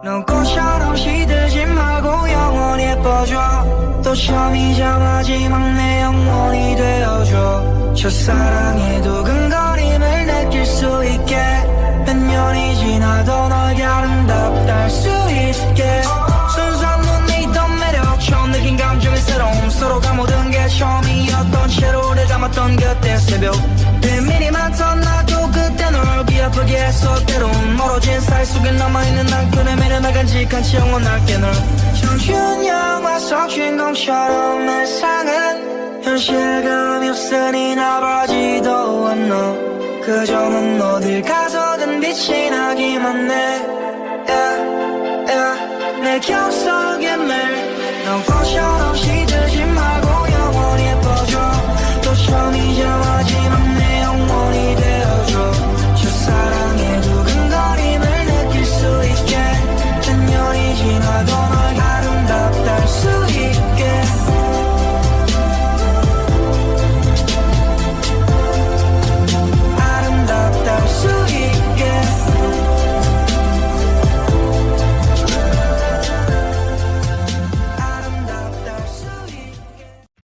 눈꽃처럼 시들지 말고 영원히 예뻐져. 또 처음이자 마지막 내 영혼이 되어줘. 첫사랑에도 근거림을 느낄 수 있게. 몇 년이 지나도 널 아름답다 할 수 있게. 순수한 눈이 있던 매력 처음 느낀 감정의 새로움. 서로가 모든 게 처음이었던 채로 오래 담았던 그때 새벽. 비밀이 많던 나도 그때 널 했어 때 채 영원할게 널 청춘 영화 속 주인공처럼 내 상은 현실감이 없으니 나바지도 않아 그저 넌 어딜 가서든 빛이 나기만 해 yeah, yeah. 내경 속에 매일 넌 꽃처럼 시들지